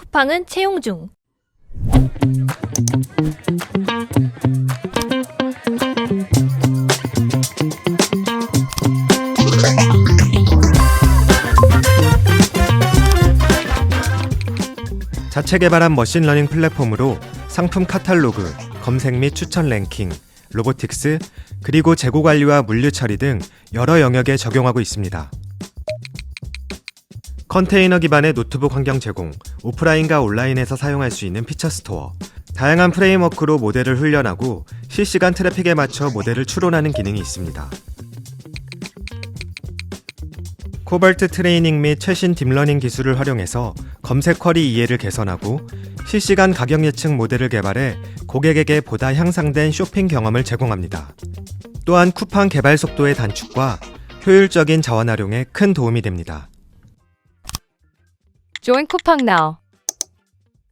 쿠팡은 채용 중. 자체 개발한 머신러닝 플랫폼으로 상품 카탈로그, 검색 및 추천 랭킹, 로보틱스, 그리고 재고 관리와 물류 처리 등 여러 영역에 적용하고 있습니다. 컨테이너 기반의 노트북 환경 제공, 오프라인과 온라인에서 사용할 수 있는 피처 스토어, 다양한 프레임워크로 모델을 훈련하고 실시간 트래픽에 맞춰 모델을 추론하는 기능이 있습니다. 코발트 트레이닝 및 최신 딥러닝 기술을 활용해서 검색 쿼리 이해를 개선하고 실시간 가격 예측 모델을 개발해 고객에게 보다 향상된 쇼핑 경험을 제공합니다. 또한 쿠팡 개발 속도의 단축과 효율적인 자원 활용에 큰 도움이 됩니다. Join 쿠팡 now.